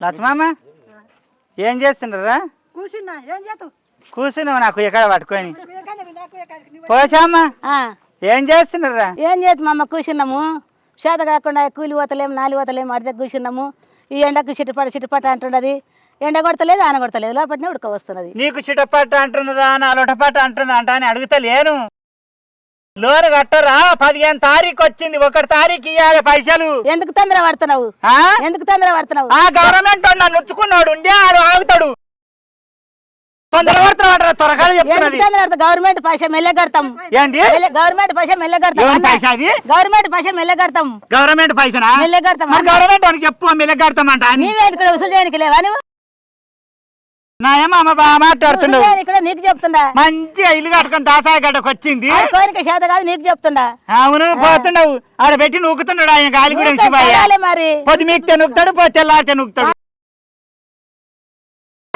లక్ష్మమ్మ ఏం చేస్తుండ్రా కూర్చున్నా ఏం చేస్తావు కూర్చున్నావు నాకు ఎక్కడ పట్టుకొని? పోసామ్మా ఆ, ఏం చేస్తుండ్రా ఏం చేద్దాం అమ్మ కూర్చున్నాము చేత కాకుండా కూలి పోతలేము నాలి పోతలేము అడితే కూర్చున్నాము ఈ ఎండకు చిట్టుపట చిట్టుపట అంటున్నది. ఎండ కొడతలేదు ఆన కొడతలేదు లోపలనే ఉడక వస్తున్నది. నీకు చిటపట్ట అంటున్నదా నా లొటపట్ట అంటున్నదా అంట అని అడుగుతా లేను కట్టరా పదిహేను తారీఖు వచ్చింది ఒకటి తారీఖు ఇవ్వాలి పైసలు. ఎందుకు తొందర పడుతున్నావు? ఆ? ఎందుకు తొందర పడుతున్నావు? ఆ గవర్నమెంట్ నన్ను ఉంచుకున్నాడు ఉండే ఆడు ఆగుతాడు. గవర్నమెంట్ పైసా మెల్లె కడతాం. గవర్నమెంట్ పైసా మెల్లె కడతాం అన్న. పైసా అది? గవర్నమెంట్ పైసా మెల్లె కడతాం. గవర్నమెంట్ పైసనా? మెల్లె కడతాం గవర్నమెంట్ చెప్పు అని నీవే ఇక్కడ వసూలు చేయడానికి లేవా నువ్వు? నా ఏమో అమ్మ బాగా వసూలు మాట్లాడుతున్నావు. చేయడానికి ఇక్కడ నీకు చెప్తుండా? మంచిగా ఇల్లు కట్టుకొని దాసాయ గడ్డకు వచ్చింది. ఆ కోరిక చేత కాదు నీకు చెప్తుండా? అవును పోతున్నావు. ఆడ పెట్టి నూకుతున్నాడు ఆయన గాలి కూడా మరి. పొద్దు మీకితే నూకుతాడు పోతే తెల్లారితే నూకుతాడు.